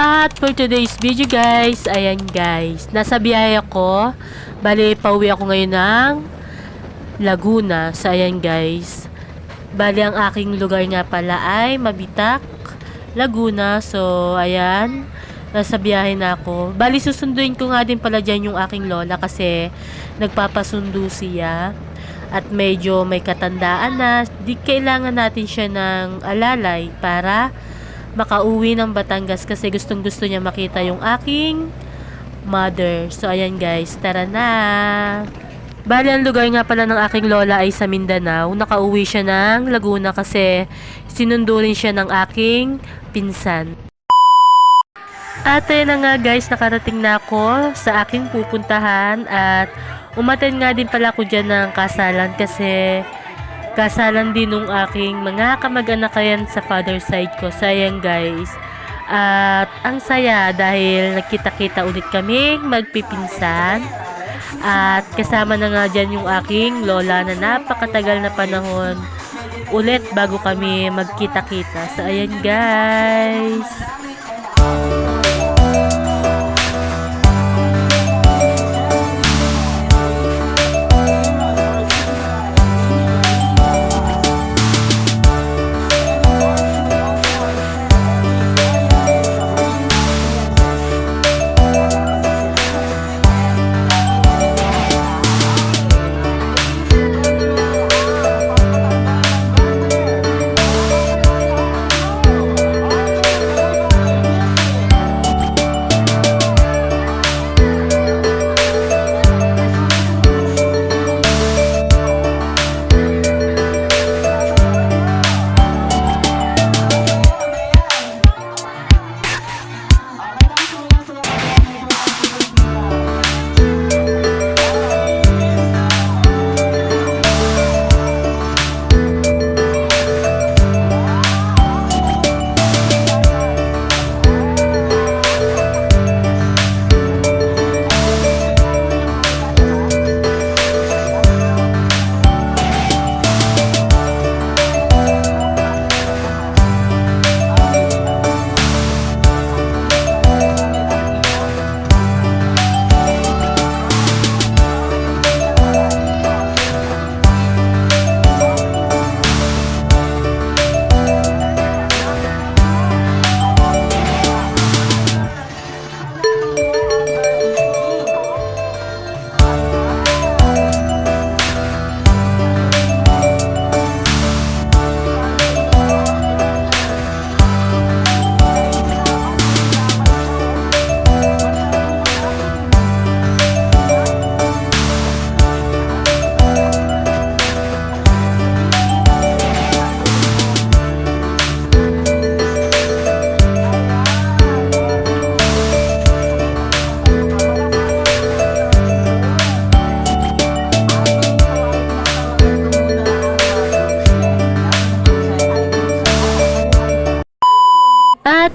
At for today's video guys, ayan guys, nasa biyahe ako. Bali, pauwi ako ngayon ng Laguna. So ayan guys, bali ang aking lugar nga pala ay Mabitak, Laguna. So ayan, nasa biyahe na ako. Bali, susunduin ko nga din pala dyan yung aking lola kasi nagpapasundo siya. At medyo may katandaan na, di kailangan natin siya ng alalay para makauwi ng Batangas kasi gustong gusto niya makita yung aking mother. So, ayan guys, tara na! Bali, ang lugar nga pala ng aking lola ay sa Mindanao. Nakauwi siya ng Laguna kasi sinundo rin siya ng aking pinsan. At ayun na nga guys, nakarating na ako sa aking pupuntahan at umaten nga din pala ako dyan ng kasalan kasi kasalan din nung aking mga kamag-anakayan sa father side ko. Sayang guys. At ang saya dahil nagkita-kita ulit kaming magpipinsan. At kasama na nga dyan yung aking lola na napakatagal na panahon ulit bago kami magkita-kita. So ayan guys.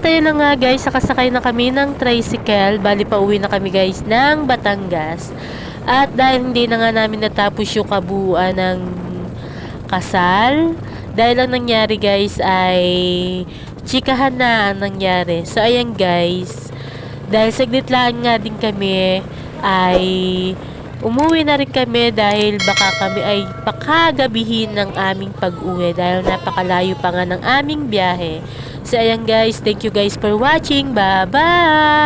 At ayun na nga guys, nakasakay na kami ng tricycle. Bali pa uwi na kami guys ng Batangas. At dahil hindi na nga namin natapos yung kabuuan ng kasal, dahil ang nangyari guys ay chikahan na ang nangyari. So ayan guys, dahil saglit lang nga din kami ay umuwi na rin kami dahil baka kami ay pakagabihin ng aming pag-uwi dahil napakalayo pa nga ng aming biyahe. So ayan guys, thank you guys for watching. Bye-bye!